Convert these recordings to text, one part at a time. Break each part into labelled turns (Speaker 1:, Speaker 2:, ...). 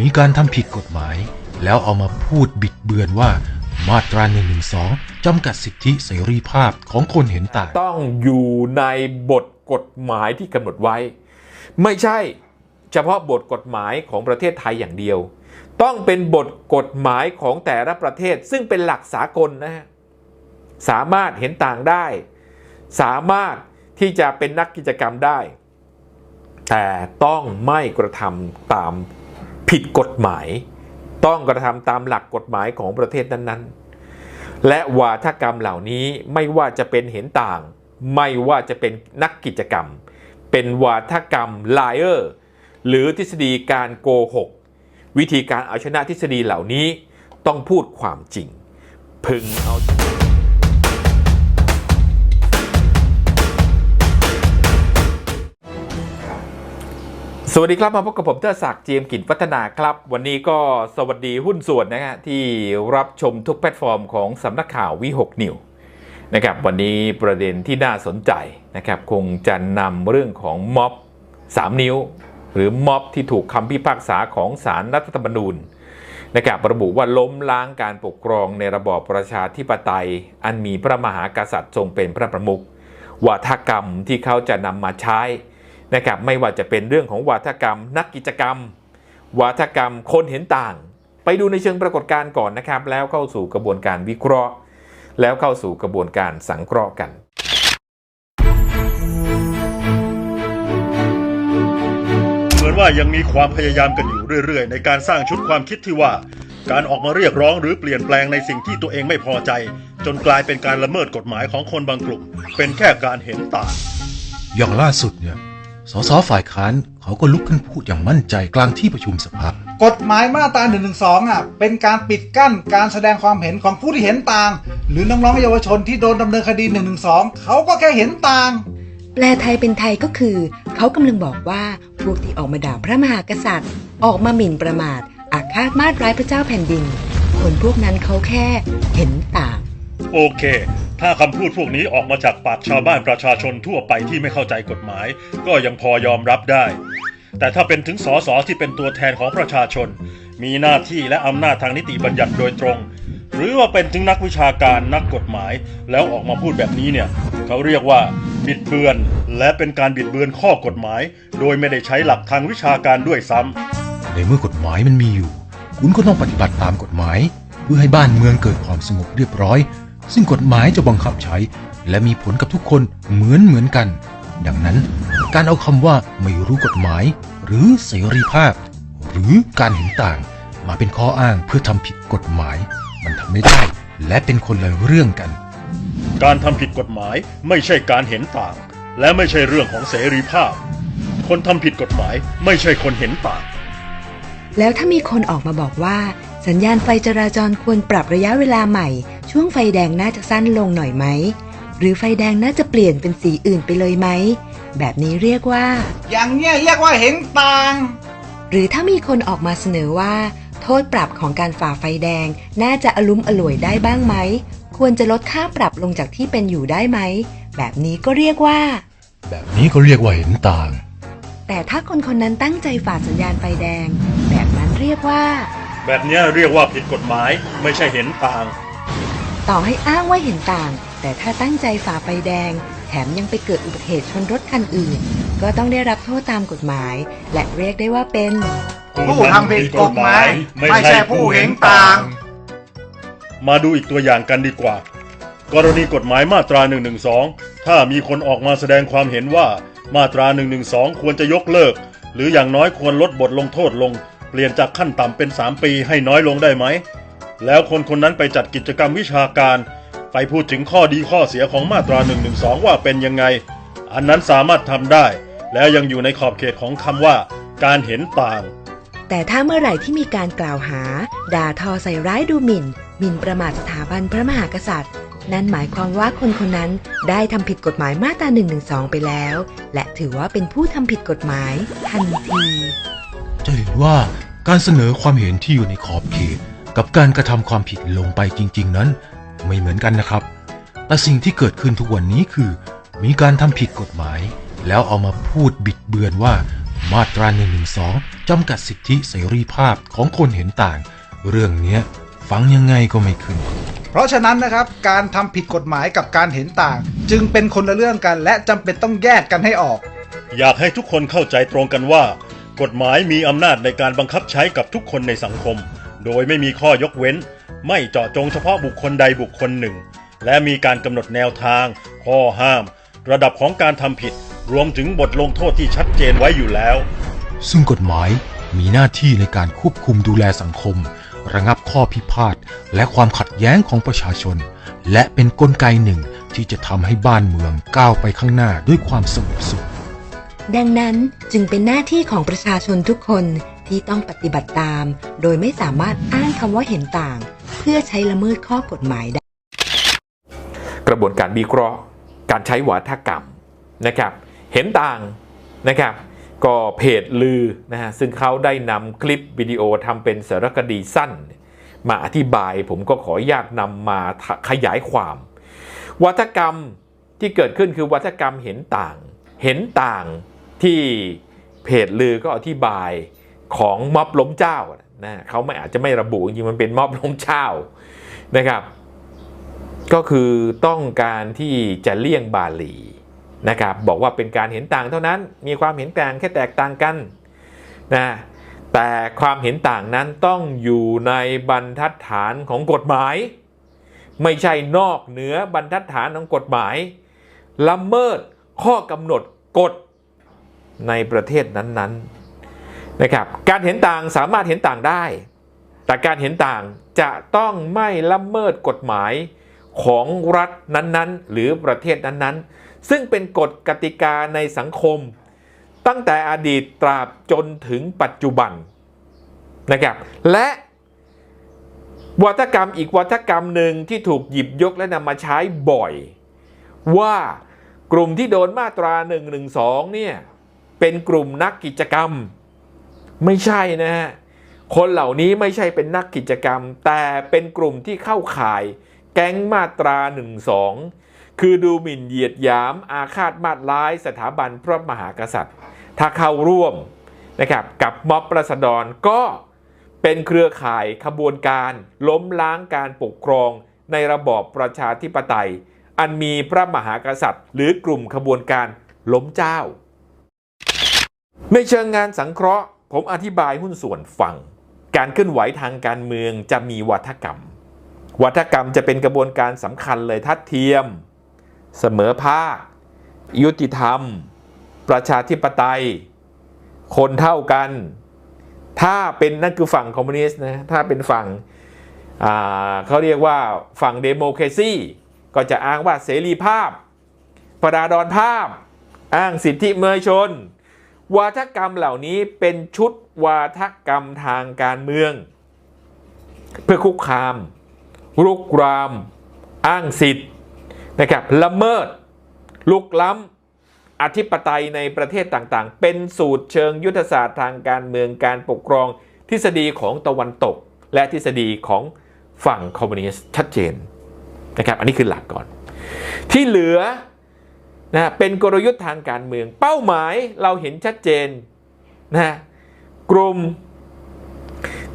Speaker 1: มีการทำผิดกฎหมาย แล้วเอามาพูดบิดเบือนว่ามาตรา1นึจำกัดสิทธิเสรีภาพของคนเห็นต่าง
Speaker 2: ต้องอยู่ในบทกฎหมายที่กำหนดไว้ ไม่ใช่เฉพาะบทกฎหมายของประเทศไทยอย่างเดียว ต้องเป็นบทกฎหมายของแต่ละประเทศซึ่งเป็นหลักสากลนะฮะสามารถเห็นต่างได้ สามารถที่จะเป็นนักกิจกรรมได้ แต่ต้องไม่กระทำตาม ผิดกฎหมาย ต้องกระทำตามหลักกฎหมายของประเทศนั้นๆ และวาทกรรมเหล่านี้ไม่ว่าจะเป็นเห็นต่าง ไม่ว่าจะเป็นนักกิจกรรม เป็นวาทกรรม liar หรือทฤษฎีการโกหก วิธีการเอาชนะทฤษฎีเหล่านี้ต้องพูดความจริง พึงเอา สวัสดีครับมาพบกับผมเทอศักดิ์เจียมกิจพัฒนาครับ วันนี้ก็สวัสดีหุ้นส่วนนะฮะที่รับชมทุกแพลตฟอร์มของสำนักข่าววิหกนิวนะครับวันนี้ประเด็นที่น่าสนใจนะครับคงจะนำเรื่องของม็อบ 3 นิ้ว หรือม็อบที่ถูกคำพิพากษาของศาลรัฐธรรมนูญนะครับระบุว่าล้มล้างการปกครองในระบอบประชาธิปไตย อันมีพระมหากษัตริย์ทรงเป็นพระประมุขวาทกรรมที่เขาจะนำมาใช้ นะครับไม่ว่าจะเป็นเรื่องของวาทกรรม นักกิจกรรม วาทกรรมคนเห็นต่าง ไปดูในเชิงปรากฏการณ์ก่อนนะครับ แล้วเข้าสู่กระบวนการวิเคราะห์ แล้วเข้าสู่กระบวนการสังเคราะห์กัน
Speaker 3: เหมือนว่ายังมีความพยายามกันอยู่เรื่อย ๆ ในการสร้างชุดความคิดที่ว่า การออกมาเรียกร้องหรือเปลี่ยนแปลงในสิ่งที่ตัวเองไม่พอใจ จนกลายเป็นการละเมิดกฎหมายของคนบางกลุ่ม เป็นแค่การเห็นต่าง
Speaker 1: อย่างล่าสุดเนี่ย สสฝ่ายค้านเขาก็ลุกขึ้นพูดอย่างมั่นใจกลางที่ประชุมสภา
Speaker 4: กฎหมายมาตรา1นึอะเป็นการปิดกั้นการแสดงความเห็นของผู้ที่เห็นต่าง หรือน้องๆเยาวชนที่โดนดำเนินคดี1นึเขาก็แค่เห็นต่าง
Speaker 5: แปลไทยเป็นไทยก็คือ เขากำลังบอกว่าพวกที่ออกมาด่าพระมหากษัตริย์ ออกมาหมิ่นประมาทอาฆาตมาตร้ายพระเจ้าแผ่นดิน คนพวกนั้นเขาแค่เห็นต่าง
Speaker 3: โอเค ถ้าคำพูดพวกนี้ออกมาจากปากชาวบ้านประชาชนทั่วไปที่ไม่เข้าใจกฎหมาย ก็ยังพอยอมรับได้ แต่ถ้าเป็นถึงสสที่เป็นตัวแทนของประชาชน มีหน้าที่และอำนาจทางนิติบัญญัติโดยตรง หรือว่าเป็นถึงนักวิชาการนักกฎหมาย แล้วออกมาพูดแบบนี้เนี่ยเขาเรียกว่าบิดเบือน และเป็นการบิดเบือนข้อกฎหมาย โดยไม่ได้ใช้หลักทางวิชาการด้วยซ้ำ
Speaker 1: ในเมื่อกฎหมายมันมีอยู่ คุณก็ต้องปฏิบัติตามกฎหมาย เพื่อให้บ้านเมืองเกิดความสงบเรียบร้อย ซึ่งกฎหมายจะบังคับใช้ และมีผลกับทุกคนเหมือนเหมือนกัน ดังนั้นการเอาคำว่าไม่รู้กฎหมาย หรือเสรีภาพ หรือการเห็นต่าง มาเป็นข้ออ้างเพื่อทำผิดกฎหมาย มันทำไม่ได้ และเป็นคนละเรื่องกัน
Speaker 3: การทำผิดกฎหมายไม่ใช่การเห็นต่าง และไม่ใช่เรื่องของเสรีภาพ คนทำผิดกฎหมายไม่ใช่คนเห็นต่าง
Speaker 5: แล้วถ้ามีคนออกมาบอกว่า สัญญาณไฟจราจรควรปรับระยะเวลาใหม่ ช่วงไฟแดงน่าจะสั้นลงหน่อยไหม หรือไฟแดงน่าจะเปลี่ยนเป็นสีอื่นไปเลยไหม แบบนี้เรียกว่า
Speaker 4: อย่างเนี้ยเรียกว่าเห็นต่าง
Speaker 5: หรือถ้ามีคนออกมาเสนอว่า โทษปรับของการฝ่าไฟแดง น่าจะอลุ้มอล่วยได้บ้างไหม ควรจะลดค่าปรับลงจากที่เป็นอยู่ได้ไหม แบบนี้ก็เรียกว่า
Speaker 1: แบบนี้ก็เรียกว่าเห็นต่าง
Speaker 5: แต่ถ้าคนคนนั้นตั้งใจฝ่าสัญญาณไฟแดง แบบนั้นเรียกว่า
Speaker 3: แบบเนี้ยเรียกว่าผิดกฎหมายไม่ใช่เห็นต่าง
Speaker 5: ต่อให้อ้างว่าเห็นต่าง แต่ถ้าตั้งใจฝ่าไฟแดง แถมยังไปเกิดอุบัติเหตุชนรถคันอื่น ก็ต้องได้รับโทษตามกฎหมาย และเรียกได้ว่าเป็น
Speaker 4: ผู้ทำผิดกฎหมาย ไม่ใช่ผู้เห็นต่าง
Speaker 3: มาดูอีกตัวอย่างกันดีกว่า กรณีกฎหมายมาตรา 112 ถ้ามีคนออกมาแสดงความเห็นว่ามาตรา 112 ควรจะยกเลิก หรืออย่างน้อยควรลดบทลงโทษลง เปลี่ยนจากขั้นต่ำเป็น 3 ปีให้น้อยลงได้ไหม แล้วคนคนนั้นไปจัดกิจกรรมวิชาการ ไปพูดถึงข้อดีข้อเสียของมาตรา112ว่าเป็นยังไง อันนั้นสามารถทำได้ แล้วยังอยู่ในขอบเขตของคำว่า การเห็นต่าง
Speaker 5: แต่ถ้าเมื่อไหร่ที่มีการกล่าวหา ด่าทอใส่ร้ายดูหมิ่นหมิ่นประมาทสถาบันพระมหากษัตริย์ นั่นหมายความว่าคนคนนั้นได้ทำผิดกฎหมายมาตรา1นึไปแล้ว และถือว่าเป็นผู้ทำผิดกฎหมายทันที
Speaker 1: จะเห็นว่าการเสนอความเห็นที่อยู่ในขอบเขต กับการกระทำความผิดลงไปจริง ๆ นั้น ไม่เหมือนกันนะครับ แต่สิ่งที่เกิดขึ้นทุกวันนี้คือ มีการทำผิดกฎหมาย แล้วเอามาพูดบิดเบือนว่ามาตรา1นึจำกัดสิทธิเสรีภาพของคนเห็นต่าง เรื่องเนี้ยฟังยังไงก็ไม่ขึ้น
Speaker 4: เพราะฉะนั้นนะครับการทำผิดกฎหมายกับการเห็นต่าง จึงเป็นคนละเรื่องกัน และจำเป็นต้องแยกกันให้ออก
Speaker 3: อยากให้ทุกคนเข้าใจตรงกันว่า กฎหมายมีอำนาจในการบังคับใช้กับทุกคนในสังคม โดยไม่มีข้อยกเว้น ไม่เจาะจงเฉพาะบุคคลใดบุคคลหนึ่ง และมีการกำหนดแนวทาง ข้อห้าม ระดับของการทำผิด รวมถึงบทลงโทษที่ชัดเจนไว้อยู่แล้ว
Speaker 1: ซึ่งกฎหมายมีหน้าที่ในการควบคุมดูแลสังคม ระงับข้อพิพาทและความขัดแย้งของประชาชน และเป็นนกลไกหนึ่งที่จะทำให้บ้านเมืองก้าวไปข้างหน้าด้วยความสงบสุข
Speaker 5: ดังนั้นจึงเป็นหน้าที่ของประชาชนทุกคน ที่ต้องปฏิบัติตาม โดยไม่สามารถอ้างคำว่าเห็นต่าง เพื่อใช้ละเมิดข้อกฎหมายได้
Speaker 2: กระบวนการวิเคราะห์การใช้วาทกรรมนะครับ เห็นต่างนะครับ ก็เพจลือนะฮะซึ่งเขาได้นำคลิปวิดีโอทำเป็นสารคดีสั้น มาอธิบายผมก็ขออนุญาตนำมาขยายความวัฒกรรมที่เกิดขึ้นคือวัฒกรรมเห็นต่าง เห็นต่างที่เพจลือก็อธิบาย ของม็อบล้มเจ้านะเขาไม่อาจจะไม่ระบุจริงๆมันเป็นม็อบล้มเจ้านะครับ ก็คือต้องการที่จะเลี่ยงบาลีนะครับ บอกว่าเป็นการเห็นต่างเท่านั้น มีความเห็นต่างแค่แตกต่างกันนะแต่ความเห็นต่างนั้นต้องอยู่ในบรรทัดฐานของกฎหมาย ไม่ใช่นอกเหนือบรรทัดฐานของกฎหมายละเมิดข้อกำหนดกฎในประเทศนั้นๆ นะครับการเห็นต่างสามารถเห็นต่างได้ แต่การเห็นต่างจะต้องไม่ละเมิดกฎหมายของรัฐนั้นๆ หรือประเทศนั้นๆ ซึ่งเป็นกฎกติกาในสังคม ตั้งแต่อดีตตราบจนถึงปัจจุบันนะครับและวัฒกรรมอีกวัฒกรรมหนึ่งที่ถูกหยิบยกและนำมาใช้บ่อย ว่ากลุ่มที่โดนมาตรา 112เนี่ยเป็นกลุ่มนักกิจกรรม ไม่ใช่นะฮะคนเหล่านี้ไม่ใช่เป็นนักกิจกรรม แต่เป็นกลุ่มที่เข้าข่าย แก๊งมาตรา12คือดูหมิ่นเหยียดหยาม อาฆาตมาดร้ายสถาบันพระมหากษัตริย์ ถ้าเข้าร่วมนะครับกับม็อบประษฎรก็เป็นเครือข่ายขบวนการล้มล้างการปกครองในระบอบประชาธิปไตย อันมีพระมหากษัตริย์ หรือกลุ่มขบวนการล้มเจ้า ในเชิงงานสังเคราะห์ ผมอธิบายหุ้นส่วนฟัง การเคลื่อนไหวทางการเมืองจะมีวัฒกรรม วัฒกรรมจะเป็นกระบวนการสำคัญเลยทัดเทียม เสมอภาค ยุติธรรม ประชาธิปไตย คนเท่ากัน ถ้าเป็นนั่นคือฝั่งคอมมิวนิสต์นะถ้าเป็นฝั่งเขาเรียกว่าฝั่งเดโมแครซีก็จะอ้างว่าเสรีภาพ ประดาดอนภาพ อ้างสิทธิมนุษยชน วาทกรรมเหล่านี้เป็นชุดวาทกรรมทางการเมือง เพื่อคุกคาม รุกราม อ้างสิทธิ์นะครับละเมิด ลุกล้ำอธิปไตยในประเทศต่างๆ เป็นสูตรเชิงยุทธศาสตร์ทางการเมืองการปกครอง ทฤษฎีของตะวันตก และทฤษฎีของฝั่งคอมมิวนิสต์ชัดเจนนะครับอันนี้คือหลักก่อน ที่เหลือ นะเป็นกลยุทธ์ทางการเมือง เป้าหมายเราเห็นชัดเจนนะกลุ่ม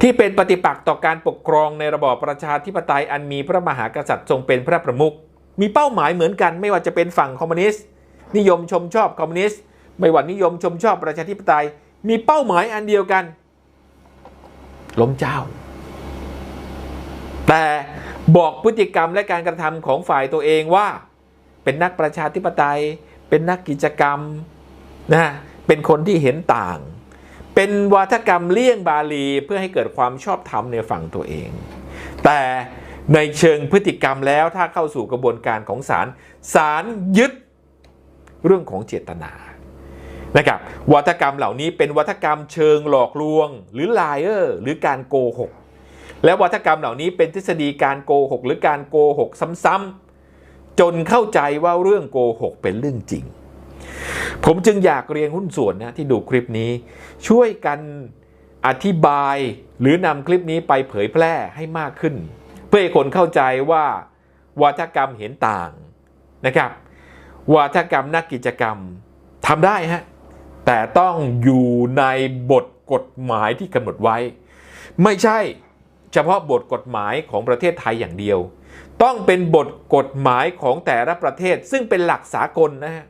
Speaker 2: ที่เป็นปฏิปักษ์ต่อการปกครองในระบอบประชาธิปไตยอันมีพระมหากษัตริย์ทรงเป็นพระประมุขมีเป้าหมายเหมือนกันไม่ว่าจะเป็นฝั่งคอมมิวนิสต์นิยมชมชอบคอมมิวนิสต์ไม่ว่านิยมชมชอบประชาธิปไตย มีเป้าหมายอันเดียวกัน ล้มเจ้า แต่บอกพฤติกรรมและการกระทำของฝ่ายตัวเองว่า เป็นนักประชาธิปไตย เป็นนักกิจกรรมนะเป็นคนที่เห็นต่าง เป็นวาทกรรมเลี่ยงบาลีเพื่อให้เกิดความชอบธรรมในฝั่งตัวเอง แต่ในเชิงพฤติกรรมแล้วถ้าเข้าสู่กระบวนการของศาลศาลยึดเรื่องของเจตนานะครับวัฒกรรมเหล่านี้เป็นวัฒกรรมเชิงหลอกลวง หรือลายเออร์หรือการโกหก และวัฒกรรมเหล่านี้เป็นทฤษฎีการโกหก หรือการโกหกซ้ำๆ จนเข้าใจว่าเรื่องโกหกเป็นเรื่องจริง ผมจึงอยากเรียนหุ้นส่วนนะที่ดูคลิปนี้ ช่วยกันอธิบายหรือนำคลิปนี้ไปเผยแพร่ให้มากขึ้น เพื่อให้คนเข้าใจว่าวัฒกรรมเห็นต่างนะครับ วาทกรรมนักกิจกรรมทำได้ฮะแต่ต้องอยู่ในบทกฎหมายที่กำหนดไว้ ไม่ใช่เฉพาะบทกฎหมายของประเทศไทยอย่างเดียว ต้องเป็นบทกฎหมายของแต่ละประเทศ ซึ่งเป็นหลักสากลนะฮะ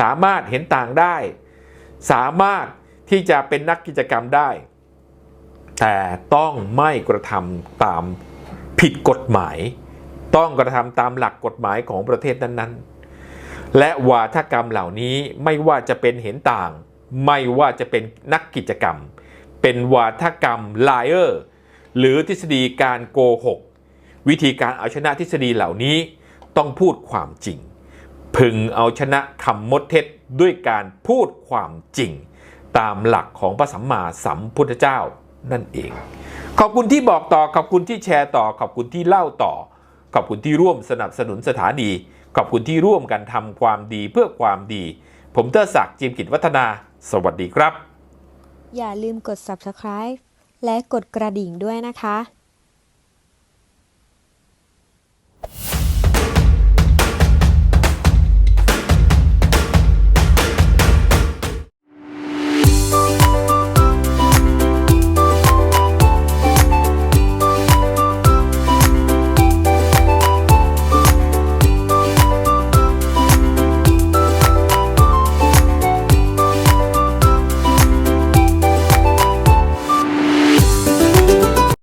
Speaker 2: สามารถเห็นต่างได้ สามารถที่จะเป็นนักกิจกรรมได้ แต่ต้องไม่กระทำตามผิดกฎหมาย ต้องกระทำตามหลักกฎหมายของประเทศนั้นๆ และวาทกรรมเหล่านี้ไม่ว่าจะเป็นเห็นต่าง ไม่ว่าจะเป็นนักกิจกรรม เป็นวาทกรรม liar หรือทฤษฎีการโกหก วิธีการเอาชนะทฤษฎีเหล่านี้ต้องพูดความจริง พึงเอาชนะคำมดเท็จด้วยการพูดความจริง ตามหลักของพระสัมมาสัมพุทธเจ้านั่นเอง ขอบคุณที่บอกต่อ ขอบคุณที่แชร์ต่อ ขอบคุณที่เล่าต่อ ขอบคุณที่ร่วมสนับสนุนสถานี ขอบคุณที่ร่วมกันทำความดีเพื่อความดี ผมเตอร์ศักดิ์จิมกิจวัฒนา สวัสดีครับ
Speaker 6: อย่าลืมกด subscribe และกดกระดิ่งด้วยนะคะ